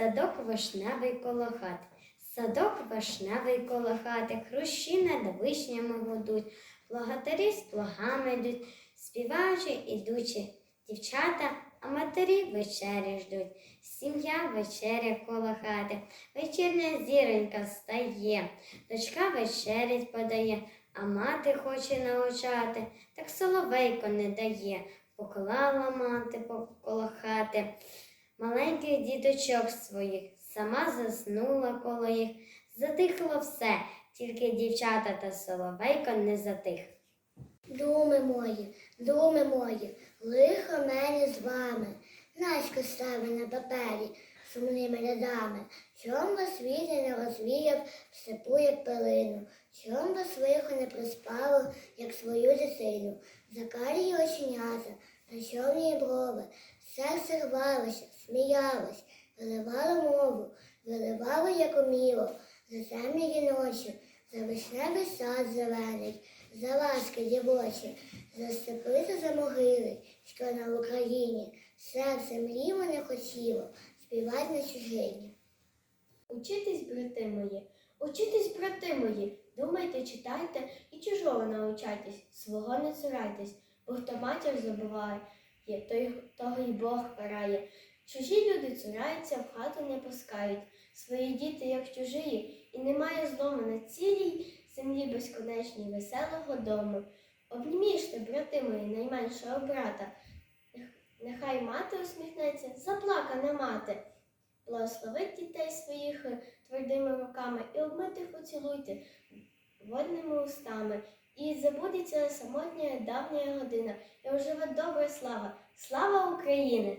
Садок вишневий коло хати, садок вишневий коло хати, хрущі над вишнями гудуть, благотарі з плугами йдуть, співаючи ідучи, дівчата, а матері вечері ждуть. Сім'я вечеря коло хати, вечірня зіронька встає, дочка вечерять подає, а мати хоче научати, так соловейко не дає, поклала мати коло хати маленьких діточок своїх, сама заснула коло їх, затихло все, тільки дівчата та соловейко не затих. Думи мої, думи мої, лихо мені з вами, Насько стави на папері сумними рядами, чом вас вітер не розвіяв, степу, як пилину, чом вас лихо не приспало, як свою дитину, закарі оченята, та чорні брови, серце рвалося, сміялось, виливало мову, виливало, як уміло, за темні ночі, за вишневий сад зелений, за ласки дівочі, за степи за могили, що на Україні серце мріво не хотіло співати на чужині. Учитись, брати мої, учитись, брати мої, думайте, читайте і чужого научайтесь, свого не цурайтесь, бо хто матір забуває, є, той, того й Бог карає. Чужі люди цураються, в хату не пускають, свої діти, як чужі, і немає злому на цілій землі безконечній веселого дому. Обніміште, брати мої, найменшого брата, нехай мати усміхнеться, заплакана мати. Благословить дітей своїх твердими руками і обмитих поцілуйте водними устами. І забудеться самотня давня година, і оживе добра слава. Слава України!